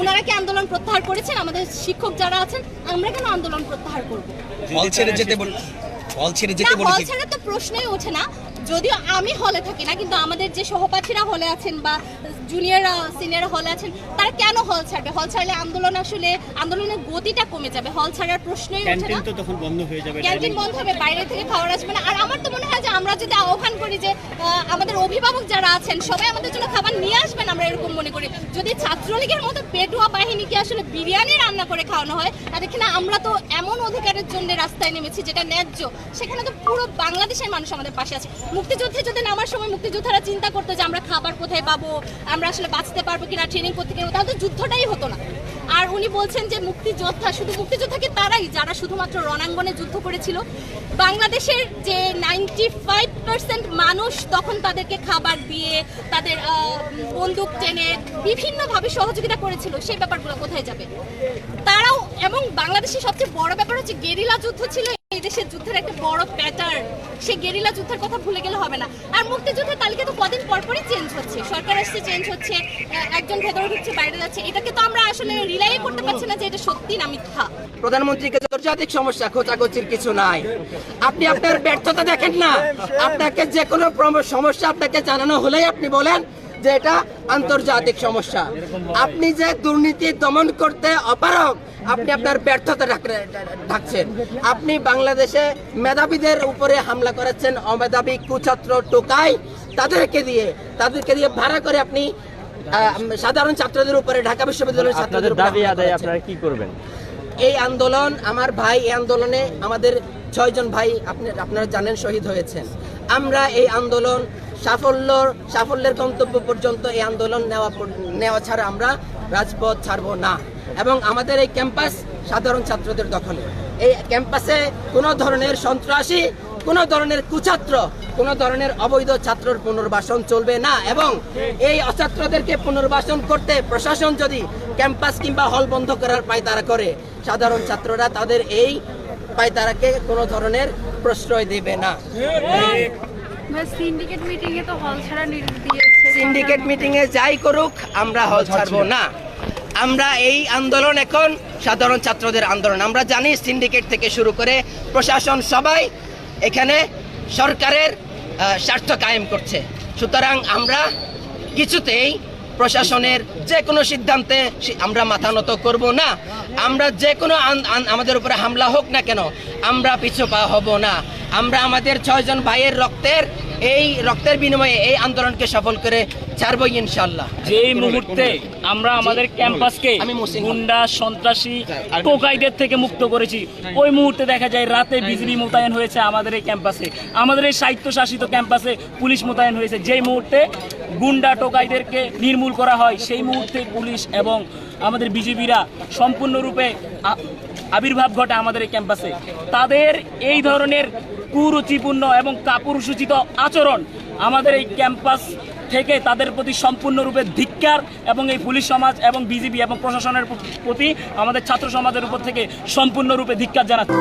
ওনারা কি আন্দোলন প্রত্যাহার করেছেন? আমাদের শিক্ষক যারা আছেন আমরা কেন আন্দোলন প্রত্যাহার করব? হল ছেড়ে যেতে বল হল ছেড়ে যেতে না হল ছাড়া তো প্রশ্নই ওঠে না। যদিও আমি হলে থাকি না কিন্তু আমাদের যে সহপাঠীরা হলে আছেন বা জুনিয়ররা সিনিয়র হলে আছেন তারা কেন হল ছাড়বে? হল ছাড়লে আন্দোলন আসলে আন্দোলনের গতিটা কমে যাবে। হল ছাড়ার প্রশ্নই ওঠে ক্যান্টিন না। তো তখন বন্ধ হয়ে যাবে ক্যান্টিন বন্ধ হবে বাইরে থেকে খাবার আসবে না। আর আমার তো মনে হয় যে আমরা যদি আহ্বান করি যে আহ, আমাদের অভিভাবক যারা আছেন সবাই আমাদের জন্য খাবার নিয়ে আমরা এরকম মনে করি। যদি ছাত্রলীগের মতো পেটুয়া বাহিনীকে আসলে বিরিয়ানি রান্না করে খাওয়ানো হয় আর এখানে আমরা তো এমন অধিকারের জন্য রাস্তায় নেমেছি যেটা ন্যায্য। সেখানে তো পুরো বাংলাদেশের মানুষ আমাদের পাশে আছে। মুক্তিযুদ্ধে যদি নামার সময় মুক্তিযোদ্ধারা চিন্তা করতো যে আমরা খাবার কোথায় পাবো, আমরা আসলে বাঁচতে পারব কিনা ট্রেনিং করতে কিনা, তাহলে তো যুদ্ধটাই হতো না। আর উনি বলছেন যে মুক্তিযোদ্ধা, শুধু মুক্তিযোদ্ধা কি তারাই, যারা শুধুমাত্র রণাঙ্গনে যুদ্ধ করেছিল, বাংলাদেশের যে নাইনটি ফাইভ পার্সেন্ট মানুষ তখন তাদেরকে খাবার দিয়ে, তাদের বন্দুক টেনে বিভিন্নভাবে সহযোগিতা করেছিল, সেই ব্যাপারগুলো কোথায় যাবে? তারাও এবং বাংলাদেশের সবচেয়ে বড় ব্যাপার হচ্ছে গেরিলা যুদ্ধ ছিল, এই দেশের যুদ্ধের একটা বড় প্যাটার্ন সেই গেরিলা যুদ্ধের কথা ভুলে গেলে হবে না। আর মুক্তিযুদ্ধের তালিকা তো কদিন পর পরই চেঞ্জ হচ্ছে। সরকার আসছে চেঞ্জ হচ্ছে একজন ভেতরে ঢুকছে, বাইরে যাচ্ছে। এটাকে তো আমরা আসলে রিলাই করতে পারছি না যে এটা সত্যি না মিথ্যা। প্রধানমন্ত্রীকে আন্তর্জাতিক সমস্যা, খোঁচাখুচির কিছু নাই। আপনি আপনার ব্যর্থতা দেখেন না। আপনাকে যে কোনো সমস্যা আপনাকে জানানো হলেই আপনি বলেন যে এটা আন্তর্জাতিক সমস্যা। আপনি যে দুর্নীতি দমন করতে অপারক আপনি আপনার ব্যর্থতা ঢাক- ঢাকছেন। আপনি বাংলাদেশে মেধাবীদের উপরে হামলা করেছেন অমেধাবী কুছাত্র টোকাই তাদেরকে দিয়ে। তাদেরকে দিয়ে ভাড়া করে আপনি সাধারণ ছাত্রদের উপরে ঢাকা বিশ্ববিদ্যালয়ের ছাত্রদের দাবি আদায় আপনারা কি করবেন? এই আন্দোলন আমার ভাই এই আন্দোলনে আমাদের ছয়জন ভাই আপনি আপনারা জানেন শহীদ হয়েছেন। আমরা এই আন্দোলন সাফল্য সাফল্যের গন্তব্য পর্যন্ত এই আন্দোলন নেওয়া নেওয়া ছাড়া আমরা রাজপথ ছাড়বো না। এবং আমাদের এই ক্যাম্পাস সাধারণ ছাত্রদের দখলে। এই ক্যাম্পাসে কোনো ধরনের সন্ত্রাসী, কোনো ধরনের কুছাত্র, কোনো ধরনের অবৈধ ছাত্রর পুনর্বাসন চলবে না। এবং এই অছাত্রদেরকে পুনর্বাসন করতে প্রশাসন যদি ক্যাম্পাস কিংবা হল বন্ধ করার পায়তারা করে, সাধারণ ছাত্ররা তাদের এই পায়তারাকে কোনো ধরনের প্রশ্রয় দেবে না। সিন্ডিকেট মিটিং এ তো হল ছাড়া সিন্ডিকেট মিটিং এ যাই করুক আমরা হল ছাড়বো না। আমরা এই আন্দোলন এখন সাধারণ ছাত্রদের আন্দোলন। আমরা জানি সিন্ডিকেট থেকে শুরু করে প্রশাসন সবাই এখানে সরকারের স্বার্থ কায়েম করছে। সুতরাং আমরা কিছুতেই প্রশাসনের যে কোনো সিদ্ধান্তে আমরা মাথা নত করব না। আমরা যে কোনো আমাদের উপরে হামলা হোক না কেন আমরা পিছু পা হব না। আমরা আমাদের ছয়জন ভাইয়ের রক্তের এই রক্তের বিনিময়ে এই আন্দোলনকে সফল করে ছাড়বো ইনশাল্লাহ যেই মুহূর্তে আমরা আমাদের ক্যাম্পাসকে গুন্ডা সন্ত্রাসী টোকাইদের থেকে মুক্ত করেছি ওই মুহূর্তে দেখা যায় রাতে বিজলি মোতায়েন হয়েছে আমাদের এই ক্যাম্পাসে। আমাদের এই স্বায়ত্তশাসিত ক্যাম্পাসে পুলিশ মোতায়েন হয়েছে। যেই মুহূর্তে গুন্ডা টোকাইদেরকে নির্মূল করা হয় সেই মুহূর্তে পুলিশ এবং আমাদের বিজেপিরা সম্পূর্ণরূপে আবির্ভাব ঘটে আমাদের এই ক্যাম্পাসে। তাদের এই ধরনের কুরুচিপূর্ণ এবং কাপুরুষোচিত আচরণ আমাদের এই ক্যাম্পাস থেকে তাদের প্রতি সম্পূর্ণরূপে ধিক্কার এবং এই পুলিশ সমাজ এবং বিজেপি এবং প্রশাসনের প্রতি আমাদের ছাত্র সমাজের উপর থেকে সম্পূর্ণরূপে ধিক্কার জানাচ্ছে।